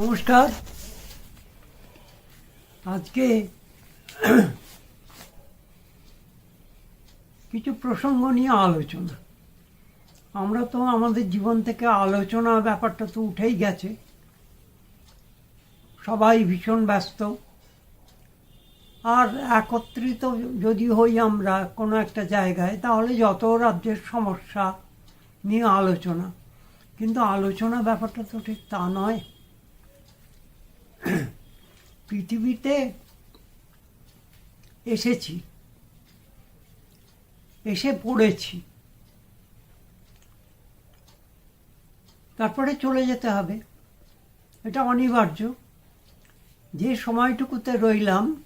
নমস্কার। আজকে কিছু প্রসঙ্গ নিয়ে আলোচনা। আমরা তো আমাদের জীবন থেকে আলোচনা ব্যাপারটা তো উঠেই গেছে। সবাই ভীষণ ব্যস্ত। আর একত্রিত যদি হই আমরা কোনো একটা জায়গায়, তাহলে যত রাজ্যের সমস্যা নিয়ে আলোচনা। কিন্তু আলোচনা ব্যাপারটা তো ঠিক তা নয়। পৃথিবীতে এসেছি, এসে পড়েছি। তারপরে চলে যেতে হবে। এটা অনিবার্য। যে সময়টুকুতে রইলাম,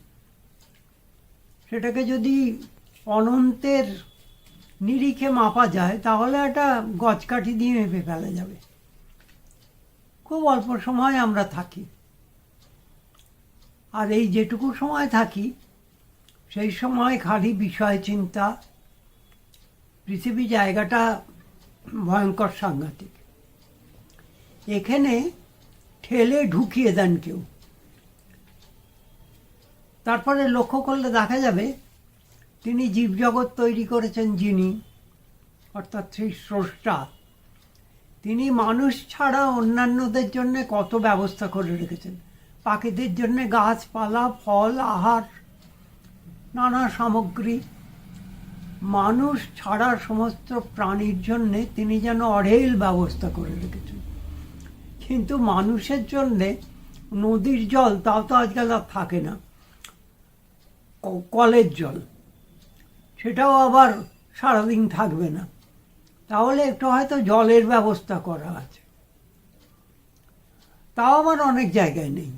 সেটাকে যদি অনন্তের নিরিখে মাপা যায়, তাহলে একটা গজকাঠি দিয়ে মেপে ফেলা যাবে। খুব অল্প সময় আমরা থাকি। আর এই যেটুকু সময় থাকি, সেই সময় খালি বিষয়, চিন্তা, পৃথিবী জায়গাটা ভয়ঙ্কর সাংঘাতিক। এখানে ঠেলে ঢুকিয়ে দেন কেউ। তারপরে লক্ষ্য করলে দেখা যাবে, তিনি জীবজগৎ তৈরি করেছেন যিনি, অর্থাৎ সেই স্রষ্টা। তিনি মানুষ ছাড়া অন্যান্যদের জন্য কত ব্যবস্থা করে রেখেছেন? পাখিদের জন্য গাছপালা, ফল, আহার, নানা সামগ্রী। মানুষ ছাড়া সমস্ত প্রাণীর জন্যে তিনি যেন অঢেল ব্যবস্থা করে রেখেছেন। কিন্তু মানুষের জন্যে নদীর জল, তাও তো আজকাল আর থাকে না। কলের জল, সেটাও আবার সারাদিন থাকবে না। তাহলে একটু হয়তো জলের ব্যবস্থা করা আছে। তাও আবার অনেক জায়গায় নেই।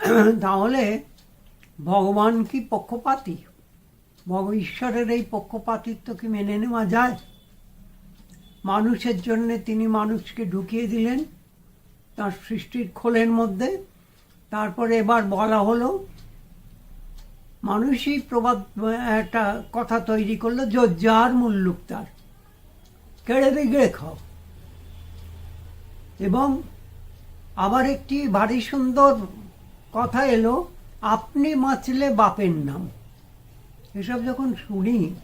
তাহলে ভগবান কি পক্ষপাতী? ভগ ঈশ্বরের এই পক্ষপাতিত্ব কি মেনে নেওয়া যায়? মানুষের জন্যে তিনি মানুষকে ঢুকিয়ে দিলেন, তার সৃষ্টির খোলের মধ্যে। তারপরে এবার বলা হলো, মানুষই প্রবাদ, একটা কথা তৈরি করল যার মুল্লুক তার কেড়ে বিগড়ে খাও। এবং আবার একটি ভারী সুন্দর কথা এলো, আপনি বাঁচলে বাপের নাম। এসব যখন শুনি,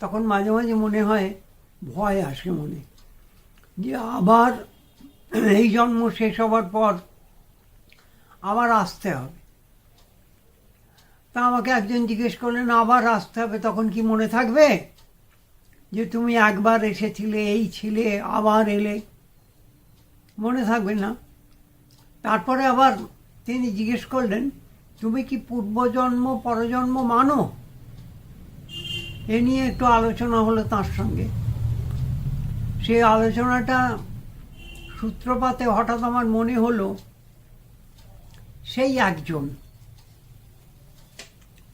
তখন মাঝে মাঝে মনে হয়, ভয় আসে মনে, যে আবার এই জন্ম শেষ হবার পর আবার আসতে হবে। তা আমাকে একজন জিজ্ঞেস করলেন, আবার আসতে হবে? তখন কি মনে থাকবে? যে তুমি একবার এসেছিলে, এই ছিলে, আবার এলে। মনে থাকবে না। তারপরে আবার তিনি জিজ্ঞেস করলেন, তুমি কি পূর্বজন্ম, পরজন্ম মানো? এ নিয়ে একটু আলোচনা হলো তার সঙ্গে। সেই আলোচনাটা সূত্রপাতে হঠাৎ আমার মনে হলো, সেই একজন।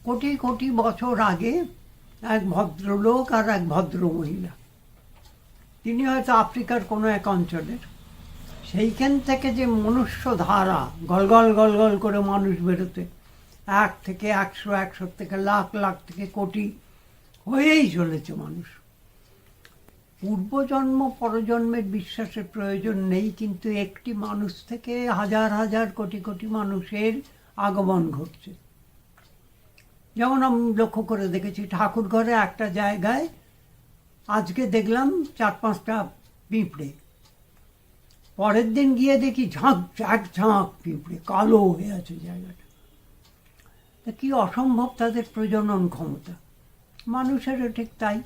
কোটি কোটি বছর আগে এক ভদ্রলোক আর এক ভদ্র মহিলা তিনি হয়তো আফ্রিকার কোনো এক অঞ্চলের। সেইখান থেকে যে মনুষ্য ধারা, গলগল গলগল করে মানুষ বেরোতে, এক থেকে একশো একশো থেকে লাখ লাখ থেকে কোটি হয়েই চলেছে মানুষ। পূর্বজন্ম, পরজন্মের বিশ্বাসের প্রয়োজন নেই, কিন্তু একটি মানুষ থেকে হাজার হাজার কোটি কোটি মানুষের আগমন ঘটছে। যেমন আমি লক্ষ্য করে দেখেছি ঠাকুর ঘরে একটা জায়গায় আজকে দেখলাম চার পাঁচটা পিঁপড়ে। পরের দিন গিয়ে দেখি ঝাঁক এক ঝাঁক, পিঁপড়ে কালো হয়ে আছে জায়গাটা। তা কি অসম্ভব তাদের প্রজনন ক্ষমতা। মানুষেরও ঠিক তাই।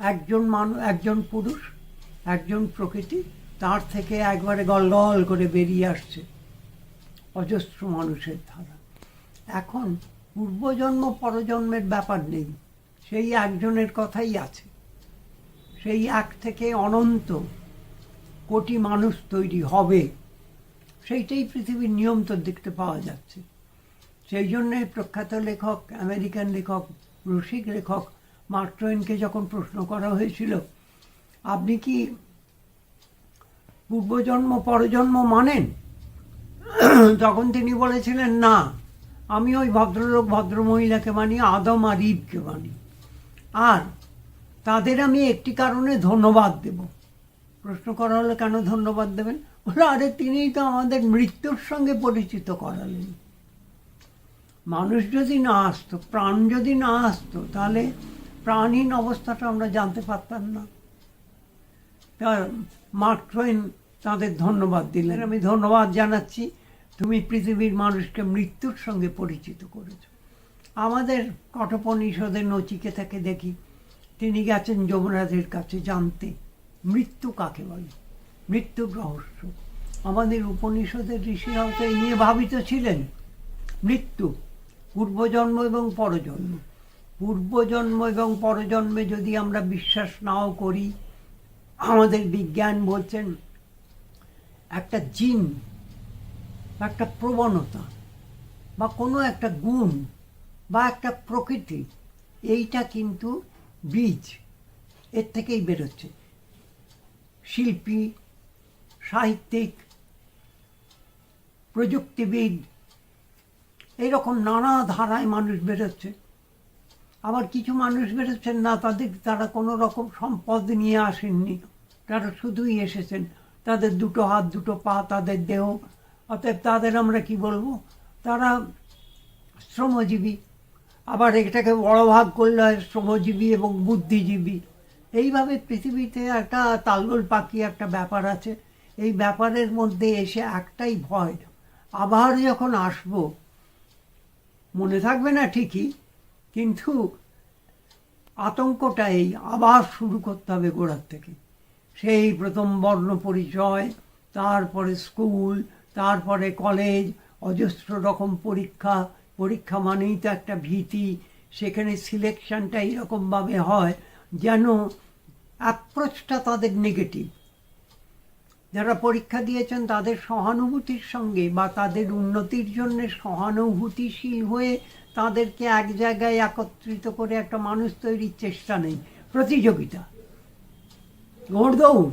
একজন মানুষ একজন পুরুষ, একজন প্রকৃতি, তার থেকে একবারে গলগল করে বেরিয়ে আসছে অজস্র মানুষের ধারা। এখন পূর্বজন্ম, পরজন্মের ব্যাপার নেই। সেই একজনের কথাই আছে। সেই এক থেকে অনন্ত কোটি মানুষ তৈরি হবে। সেইটাই পৃথিবীর নিয়ম তো দেখতে পাওয়া যাচ্ছে। সেই জন্যে প্রখ্যাত লেখক, আমেরিকান লেখক, রসিক লেখক মার্ক টোয়েনকে যখন প্রশ্ন করা হয়েছিল, আপনি কি পূর্বজন্ম, পরজন্ম মানেন? তখন তিনি বলেছিলেন, না, আমি ওই ভদ্রলোক, ভদ্রমহিলাকে মানি, আদম আর ইবকে মানি। আর তাদের আমি একটি কারণে ধন্যবাদ দেব। প্রশ্ন করা হলো, কেন ধন্যবাদ দেবেন? বলল আরে তিনিই তো আমাদের মৃত্যুর সঙ্গে পরিচিত করালেন। মানুষ যদি না আসতো, প্রাণ যদি না আসতো, তাহলে প্রাণহীন অবস্থাটা আমরা জানতে পারতাম না। তা, মার্ক ট্রেন তাদের ধন্যবাদ দিলেন। আমি ধন্যবাদ জানাচ্ছি, তুমি পৃথিবীর মানুষকে মৃত্যুর সঙ্গে পরিচিত করেছ। আমাদের কঠোপনিষদের নচিকেতাকে দেখি, তিনি গেছেন যমরাজের কাছে জানতে। মৃত্যু কাকে বলে? মৃত্যুর রহস্য আমাদের উপনিষদের ঋষিরাও তো এই নিয়ে ভাবিত ছিলেন। মৃত্যু, পূর্বজন্ম এবং পরজন্ম। পূর্বজন্ম এবং পরজন্মে যদি আমরা বিশ্বাস নাও করি, আমাদের বিজ্ঞান বলছেন একটা জিন, একটা প্রবণতা বা কোনো একটা গুণ বা একটা প্রকৃতি, এইটা কিন্তু বীজ, এর থেকেই বেরোচ্ছে। শিল্পী, সাহিত্যিক, প্রযুক্তিবিদ, এইরকম নানা ধারায় মানুষ বেরোচ্ছে। আবার কিছু মানুষ বেরোচ্ছেন না, তাদের তারা কোনো রকম সম্পদ নিয়ে আসেননি। তারা শুধুই এসেছেন। তাদের দুটো হাত, দুটো পা, তাদের দেহ। অতএব তাদের আমরা কি বলব? তারা শ্রমজীবী। আবার এটাকে বড় ভাগ করলে হয় শ্রমজীবী এবং বুদ্ধিজীবী। এইভাবে পৃথিবীতে একটা তালগোল পাখি একটা ব্যাপার আছে। এই ব্যাপারের মধ্যে এসে একটাই ভয়, আবার যখন আসব, মনে থাকবে না ঠিকই, কিন্তু আতঙ্কটা এই আবার শুরু করতে হবে গোড়ার থেকে। সেই প্রথম বর্ণ পরিচয়, তারপরে স্কুল, তারপরে কলেজ, অজস্র রকম পরীক্ষা পরীক্ষা মানেই তো একটা ভীতি, সেখানে সিলেকশনটা এইরকমভাবে হয় যেন অ্যাপ্রোচটা তাদের নেগেটিভ যারা পরীক্ষা দিয়েছেন তাদের সহানুভূতির সঙ্গে বা তাদের উন্নতির জন্য সহানুভূতিশীল হয়ে তাদেরকে এক জায়গায় একত্রিত করে একটা মানুষ তৈরির চেষ্টা নেই। প্রতিযোগিতা। দৌড় দৌড়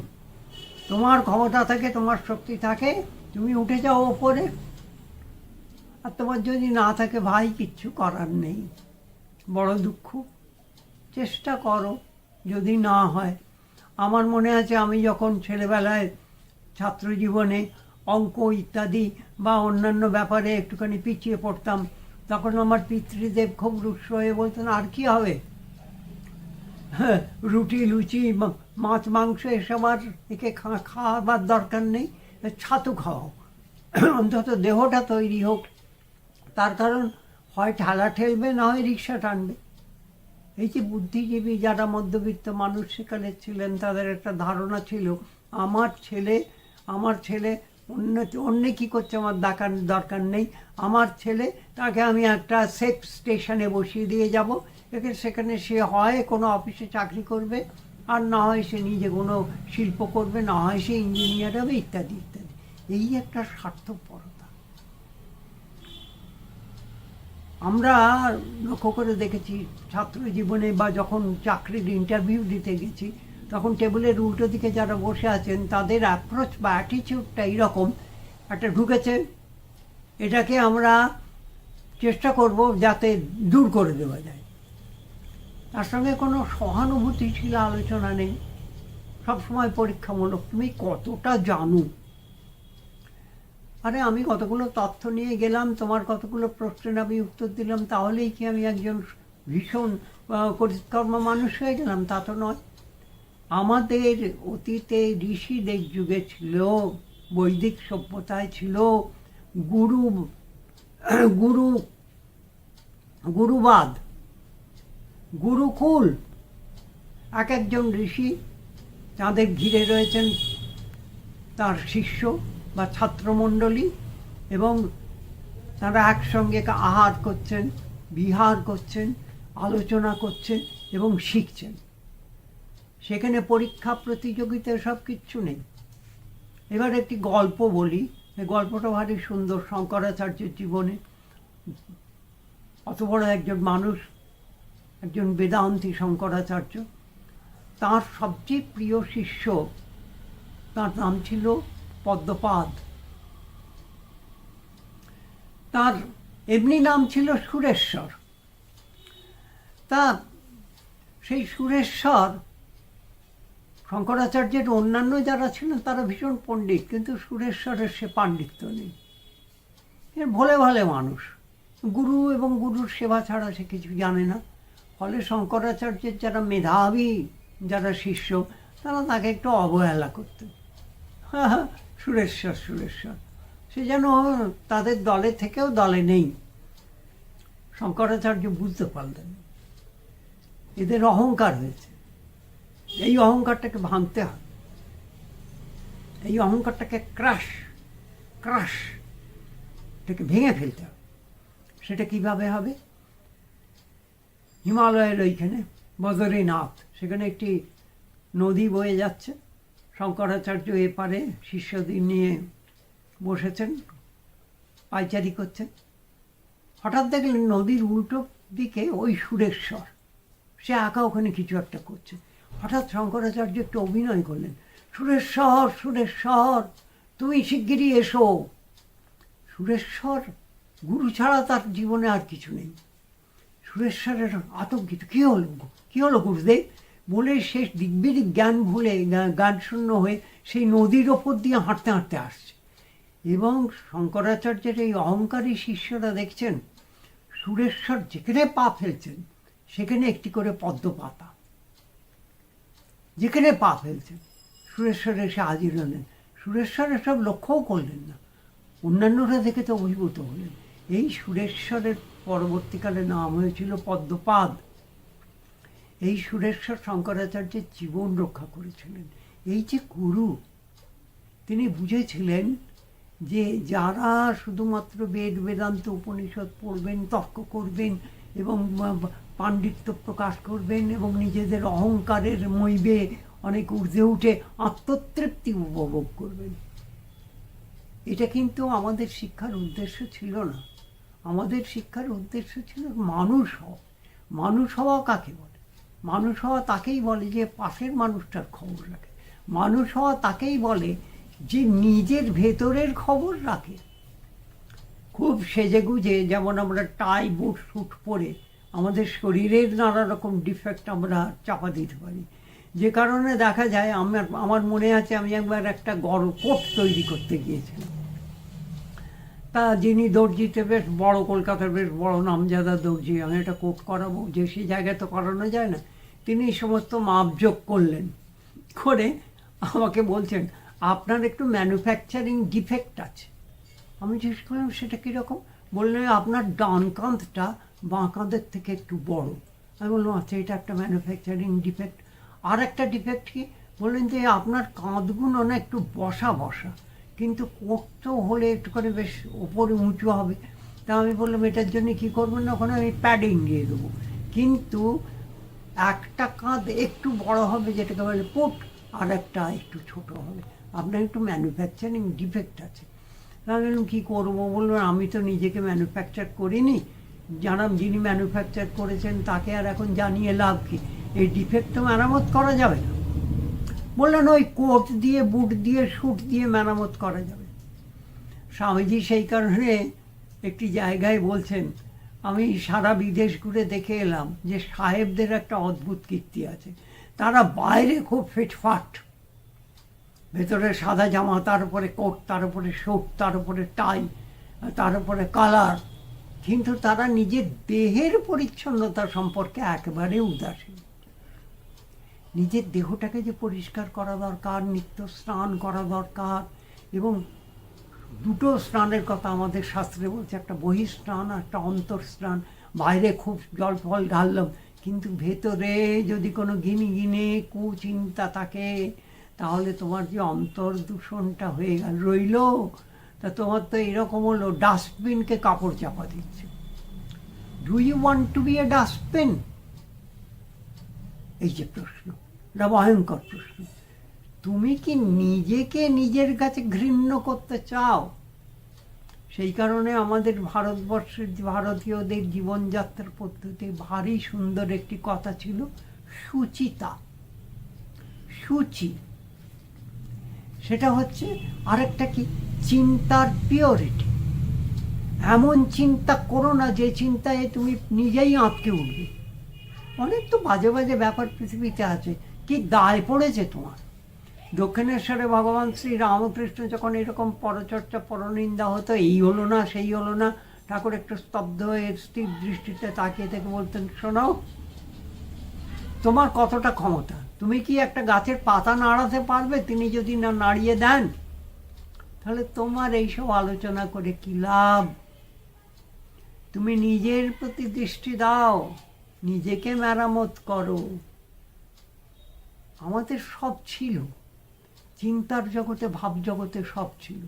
তোমার ক্ষমতা থাকে, তোমার শক্তি থাকে, তুমি উঠে যাও ওপরে। আর তোমার যদি না থাকে, ভাই, কিচ্ছু করার নেই। বড় দুঃখ। চেষ্টা করো। যদি না হয়। আমার মনে আছে আমি যখন ছেলেবেলায় ছাত্র জীবনে অঙ্ক ইত্যাদি বা অন্যান্য ব্যাপারে একটুখানি পিছিয়ে পড়তাম, তখন আমার পিতৃদেব খুব রুষ্ট হয়ে বলতেন, আর কি হবে? হ্যাঁ রুটি, লুচি মাছ, মাংস, এসব আর একে খাওয়াবার দরকার নেই, ছাতু খাও। অন্তত দেহটা তৈরি হোক। তার কারণ হয় ঠেলা ঠেলবে না হয় রিক্সা টানবে। এই যে বুদ্ধিজীবী যারা মধ্যবিত্ত মানুষ সেখানে ছিলেন, তাদের একটা ধারণা ছিল, আমার ছেলে আমার ছেলে অন্য অন্য কী করছে আমার দেখার দরকার নেই। আমার ছেলে, তাকে আমি একটা সেফ স্টেশনে বসিয়ে দিয়ে যাব। এখানে সেখানে সে হয়, কোনো অফিসে চাকরি করবে, আর না হয় সে নিজে কোনো শিল্প করবে, না হয় সে ইঞ্জিনিয়ার হবে, ইত্যাদি ইত্যাদি। এই একটা স্বার্থপরতা। আমরা লক্ষ্য করে দেখেছি, ছাত্র জীবনে বা যখন চাকরির ইন্টারভিউ দিতে গেছি, তখন টেবিলের উল্টো দিকে যারা বসে আছেন, তাদের অ্যাপ্রোচ বা অ্যাটিচিউডটা এইরকম, একটা ঢুকেছে, এটাকে আমরা চেষ্টা করব যাতে দূর করে দেওয়া যায়। তার সঙ্গে কোনো সহানুভূতিশীল আলোচনা নেই। সবসময় পরীক্ষামূলক। তুমি কতটা জানো? আরে আমি কতগুলো তথ্য নিয়ে গেলাম, তোমার কতগুলো প্রশ্নের আমি উত্তর দিলাম, তাহলেই কি আমি একজন ভীষণ কৃতকর্ম মানুষ হয়ে গেলাম? তা তো নয়। আমাদের অতীতে ঋষিদের যুগে ছিল, বৈদিক সভ্যতায় ছিল, গুরু গুরু, গুরুবাদ, গুরুকুল। এক একজন ঋষি তাদের ঘিরে রয়েছেন তার শিষ্য। বা ছাত্রমণ্ডলী এবং তারা একসঙ্গে আহার করছেন, বিহার করছেন, আলোচনা করছেন এবং শিখছেন। সেখানে পরীক্ষা প্রতিযোগিতা সব কিচ্ছু নেই। এবার একটি গল্প বলি। এই গল্পটা ভারী সুন্দর শঙ্করাচার্যের জীবনে। অত বড় একজন মানুষ, একজন বেদান্তি শঙ্করাচার্য। তার সবচেয়ে প্রিয় শিষ্য, তার নাম ছিল পদ্মপাদ। তার এমনি নাম ছিল সুরেশ্বর। তা সেই সুরেশ্বর, শঙ্করাচার্যের অন্যান্য যারা ছিলেন, তারা ভীষণ পণ্ডিত, কিন্তু সুরেশ্বরের সে পাণ্ডিত্য নেই। ভোলে ভালে মানুষ। গুরু এবং গুরুর সেবা ছাড়া সে কিছু জানে না। ফলে শঙ্করাচার্যের যারা মেধাবী, যারা শিষ্য, তারা তাকে একটু অবহেলা করতেন সুরেশ্বর সুরেশ্বর। সে যেন তাদের দলে থেকেও দলে নেই। শঙ্করাচার্য বুঝতে পারলেন। এদের অহংকার হয়েছে। এই অহংকারটাকে ভাঙতে হবে। এই অহংকারটাকে ক্রাশ ক্রাশ এটাকে ভেঙে ফেলতে হবে। সেটা কীভাবে হবে? হিমালয়ের ওইখানে বদরীনাথ। সেখানে একটি নদী বয়ে যাচ্ছে। শঙ্করাচার্য এপারে শিষ্যদের নিয়ে বসেছেন পাইচারি করছেন। হঠাৎ দেখলেন নদীর উল্টো দিকে ওই সুরেশ্বর। সে আঁকা ওখানে কিছু একটা করছে। হঠাৎ শঙ্করাচার্য একটু অভিনয় করলেন। সুরেশ্বর সুরেশ্বর, তুমি শিগগিরই এসো। সুরেশ্বর, গুরু ছাড়া তার জীবনে আর কিছু নেই। সুরেশ্বরের আতঙ্কিত। কী হলো? কী হলো, গুরুদেব? বলে শেষ দিগ্বিদিক জ্ঞান ভুলে গান শূন্য হয়ে সেই নদীর ওপর দিয়ে হাঁটতে হাঁটতে আসছে। এবং শঙ্করাচার্যের এই অহংকারী শিষ্যরা দেখছেন, সুরেশ্বর যেখানে পা ফেলছেন, সেখানে একটি করে পদ্ম পাতা। যেখানে পা ফেলছেন, সুরেশ্বর এসে হাজির হলেন। সুরেশ্বর এসব লক্ষ্যও করলেন না। অন্যান্যরা দেখে তো অভিভূত হলেন। এই সুরেশ্বরের পরবর্তীকালে নাম হয়েছিল পদ্মপাদ। এই সুরেশ্বর শঙ্করাচার্যের জীবন রক্ষা করেছিলেন। এই যে গুরু, তিনি বুঝেছিলেন যে যারা শুধুমাত্র বেদ বেদান্ত উপনিষদ পড়বেন, তর্ক করবেন এবং পাণ্ডিত্য প্রকাশ করবেন এবং নিজেদের অহংকারের মইবে অনেক ঊর্ধ্বে উঠে আত্মতৃপ্তি উপভোগ করবেন। এটা কিন্তু আমাদের শিক্ষার উদ্দেশ্য ছিল না। আমাদের শিক্ষার উদ্দেশ্য ছিল মানুষ হওয়া। মানুষ হওয়া কাকে বলে? মানুষ হওয়া তাকেই বলে যে পাশের মানুষটার খবর রাখে। মানুষ হওয়া তাকেই বলে যে নিজের ভেতরের খবর রাখে। খুব সেজে গুজে যেমন আমরা টাই, বুট, স্যুট পরে আমাদের শরীরের নানা রকম ডিফেক্ট আমরা চাপা দিতে পারি। যে কারণে দেখা যায় আমার আমার মনে আছে আমি একবার একটা গরম কোট তৈরি করতে গিয়েছিলাম। তা যিনি দর্জিতে বেশ বড়, কলকাতার বেশ বড় নামজাদা দর্জি, আমি এটা কোট করাবো, যে সেই জায়গায় তো করানো যায় না, তিনি সমস্ত মাপযোগ করলেন, করে আমাকে বলছেন, আপনার একটু ম্যানুফ্যাকচারিং ডিফেক্ট আছে। আমি জিজ্ঞেস করলাম, সেটা কীরকম বললেন, আপনার ডান কাঁধটা বাঁ কাঁধের থেকে একটু বড়। আমি বললাম আচ্ছা এটা একটা ম্যানুফ্যাকচারিং ডিফেক্ট আর একটা ডিফেক্ট কি? বললেন যে, আপনার কাঁধগুলো না একটু বসা বসা। কিন্তু কোট হলে একটুখানি বেশ ওপরে উঁচু হবে। তা আমি বললাম, এটার জন্য কী করবেন না? ওখানে আমি প্যাডিং দিয়ে দেবো। কিন্তু একটা কাঁধ একটু বড় হবে, যেটাকে বলে পুট আর একটা একটু ছোট হবে। আপনার একটু ম্যানুফ্যাকচারিং ডিফেক্ট আছে। আমি বললাম, কী করব? বলল, আমি তো নিজেকে ম্যানুফ্যাকচার করিনি। যারা যিনি ম্যানুফ্যাকচার করেছেন, তাকে আর এখন জানিয়ে লাভ কি? এই ডিফেক্ট তো মেরামত করা যাবে না। বললেন, ওই কোট দিয়ে, বুট দিয়ে স্যুট দিয়ে মেরামত করা যাবে। স্বামীজি সেই কারণে একটি জায়গায় বলছেন, আমি সারা বিদেশ ঘুরে দেখে এলাম যে সাহেবদের একটা অদ্ভুত কীর্তি আছে। তারা বাইরে খুব ফিটফাট। ভেতরে সাদা জামা, তার উপরে কোট, তার উপরে স্যুট তার উপরে টাই, তার উপরে কালার। কিন্তু তারা নিজের দেহের পরিচ্ছন্নতা সম্পর্কে একেবারে উদাসীন। নিজের দেহটাকে যে পরিষ্কার করা দরকার, নিত্য স্নান করা দরকার, এবং দুটো স্নানের কথা আমাদের শাস্ত্রে বলছে, একটা বহিঃস্নান আর একটা অন্তর স্নান বাইরে খুব জল ফল ঢাললাম, কিন্তু ভেতরে যদি কোনো গিনি গিনে কুচিন্তা থাকে, তাহলে তোমার যে অন্তর দূষণটা হয়ে গেল, রইল, তা তোমার তো এরকম হলো, ডাস্টবিনকে কাপড় চাপা দিচ্ছে। Do you want to be a dustbin এই যে প্রশ্ন। এটা ভয়ঙ্কর প্রশ্ন। তুমি কি নিজেকে নিজের কাছে ঘৃণ্য করতে চাও? সেই কারণে আমাদের ভারতবর্ষের ভারতীয়দের জীবনযাত্রার পদ্ধতি ভারী সুন্দর একটি কথা ছিল, সুচিতা। সূচি। সেটা হচ্ছে আরেকটা কি? চিন্তার পিওরিটি এমন চিন্তা করো না, যে চিন্তায় তুমি নিজেই আঁতকে উঠবে। অনেক তো বাজে বাজে ব্যাপার পৃথিবীতে আছে। কি দায় পড়েছে তোমার? দক্ষিণেশ্বরে ভগবান শ্রী রামকৃষ্ণ যখন এরকম পরচর্চা, পরনিন্দা হতো, এই হলো না, সেই হলো না, ঠাকুর একটু স্তব্ধ হয়ে স্থির দৃষ্টিতে তাকিয়ে থেকে বলতেন শোনাও তোমার কতটা ক্ষমতা? তুমি কি একটা গাছের পাতা নাড়াতে পারবে? তিনি যদি না নাড়িয়ে দেন, তাহলে তোমার এইসব আলোচনা করে কি লাভ? তুমি নিজের প্রতি দৃষ্টি দাও, নিজেকে মেরামত করো। আমাদের সব ছিল। চিন্তার জগতে, ভাব জগতে সব ছিল।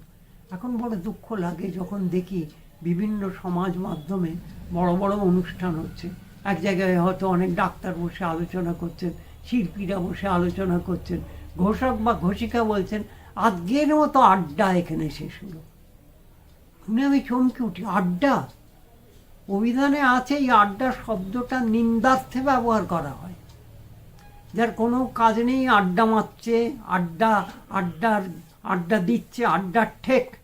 এখন বড় দুঃখ লাগে যখন দেখি বিভিন্ন সমাজ মাধ্যমে বড় বড় অনুষ্ঠান হচ্ছে। এক জায়গায় হয়তো অনেক ডাক্তার বসে আলোচনা করছেন, শিল্পীরা বসে আলোচনা করছেন, ঘোষক বা ঘোষিকা বলছেন, আজকের মতো আড্ডা এখানে শেষ হলো। শুনে আমি চমকে উঠি, আড্ডা? অভিধানে আছে এই আড্ডা শব্দটা নিন্দার্থে ব্যবহার করা হয়। যার কোনো কাজ নেই, আড্ডা মারছে, আড্ডা আড্ডার আড্ডা দিচ্ছে আড্ডার ঠেক।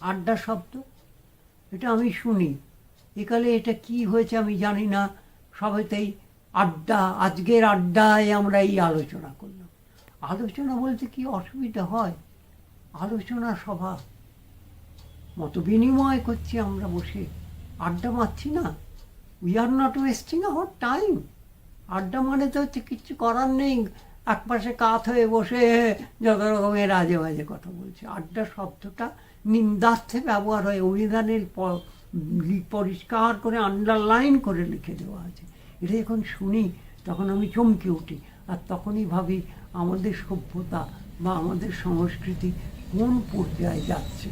আড্ডা শব্দ? এটা আমি শুনি। একালে এটা কি হয়েছে আমি জানি না। সবেতেই আড্ডা, আজকের আড্ডায় আমরা এই আলোচনা করলাম। আলোচনা বলতে কি অসুবিধা হয়? আলোচনা সভা। মত বিনিময় করছি আমরা বসে। আড্ডা মারছি না। We are not wasting our time আড্ডা মানে তো হচ্ছে কিচ্ছু করার নেই। একপাশে কাত হয়ে বসে যত রকমের আজে বাজে কথা বলছে। আড্ডা শব্দটা নিন্দার্থে ব্যবহার হয়, অভিধানের পরিষ্কার করে আন্ডারলাইন করে লিখে দেওয়া আছে। এটা যখন শুনি, তখন আমি চমকে উঠি। আর তখনই ভাবি, আমাদের সভ্যতা বা আমাদের সংস্কৃতি কোন পর্যায়ে যাচ্ছে?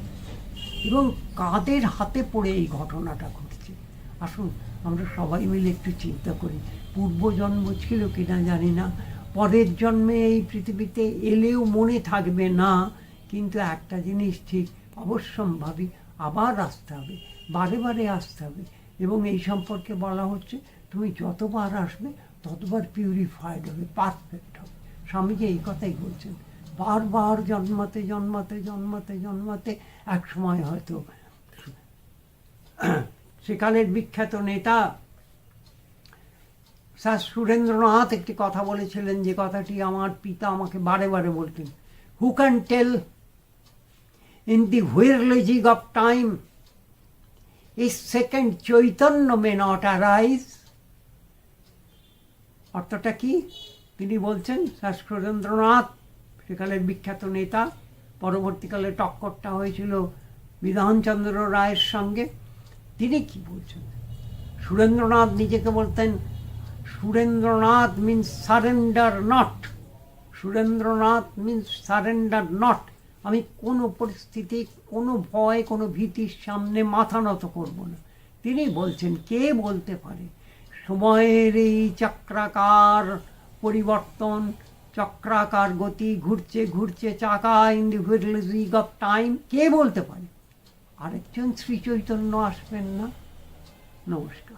এবং কাদের হাতে পড়ে এই ঘটনাটা ঘটছে? আসুন, আমরা সবাই মিলে একটু চিন্তা করি। পূর্বজন্ম ছিল কিনা জানি না। পরের জন্মে এই পৃথিবীতে এলেও মনে থাকবে না, কিন্তু একটা জিনিস ঠিক, অবশ্যম্ভাবী, আবার আসতে হবে, বারে বারে আসতে হবে। এবং এই সম্পর্কে বলা হচ্ছে, তুমি যতবার আসবে, ততবার পিউরিফাইড হবে পারফেক্ট হবে। স্বামীজি এই কথাই বলছেন। বারবার জন্মাতে জন্মাতে জন্মাতে জন্মাতে এক সময় হয়তো, সেকালের বিখ্যাত নেতা স্যার সুরেন্দ্রনাথ একটি কথা বলেছিলেন যে কথাটি আমার পিতা আমাকে বারে বারে বলতেন। Who can tell in the whirligig of time এই second Chaitanya may not arise অর্থটা কি? তিনি বলছেন, স্যার সুরেন্দ্রনাথ, সেকালের বিখ্যাত নেতা, পরবর্তীকালে টক্করটা হয়েছিল বিধানচন্দ্র রায়ের সঙ্গে। তিনি কি বলছেন? সুরেন্দ্রনাথ নিজেকে বলতেন Surendranath means surrender not Surendranath means surrender not আমি কোনো পরিস্থিতি, কোনো ভয়, কোনো ভীতির সামনে মাথা নত করব না। তিনি বলছেন, কে বলতে পারে? সময়ের এই চক্রাকার পরিবর্তন, চক্রাকার গতি ঘুরছে ঘুরছে, চাকা ইন দি অফ টাইম কে বলতে পারে? আরেকজন শ্রী চৈতন্য আসবেন না? নমস্কার।